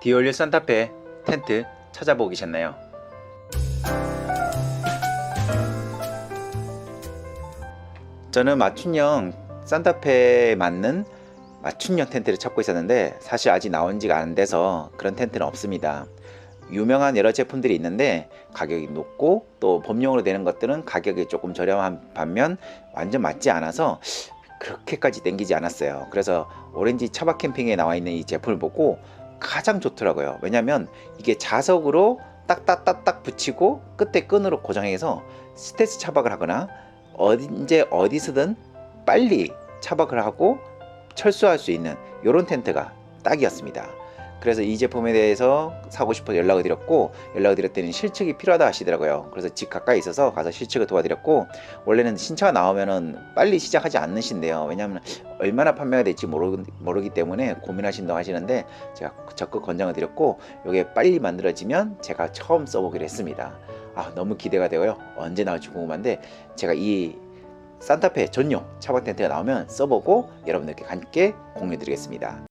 디올류 산타페 텐트 찾아보고 계셨나요? 저는 맞춤형 산타페에 맞는 맞춤형 텐트를 찾고 있었는데 사실 아직 나온 지가 안 돼서 그런 텐트는 없습니다. 유명한 여러 제품들이 있는데 가격이 높고 또 범용으로 되는 것들은 가격이 조금 저렴한 반면 완전 맞지 않아서 그렇게까지 땡기지 않았어요. 그래서 오렌지 차박 캠핑에 나와 있는 이 제품을 보고 가장 좋더라고요. 왜냐면 이게 자석으로 딱딱딱딱 붙이고 끝에 끈으로 고정해서 스테스 차박을 하거나 언제 어디서든 빨리 차박을 하고 철수할 수 있는 이런 텐트가 딱이었습니다. 그래서 이 제품에 대해서 사고 싶어서 연락을 드렸고 연락을 드렸더니 실측이 필요하다 하시더라고요. 그래서 집 가까이 있어서 가서 실측을 도와드렸고 원래는 신차가 나오면은 빨리 시작하지 않으신대요. 왜냐하면 얼마나 판매가 될지 모르, 모르기 때문에 고민하신다고 하시는데 제가 적극 권장을 드렸고 이게 빨리 만들어지면 제가 처음 써보기로 했습니다. 아 너무 기대가 되고요. 언제 나올지 궁금한데 제가 이 산타페 전용 차박 텐트가 나오면 써보고 여러분들께 함께 공유드리겠습니다.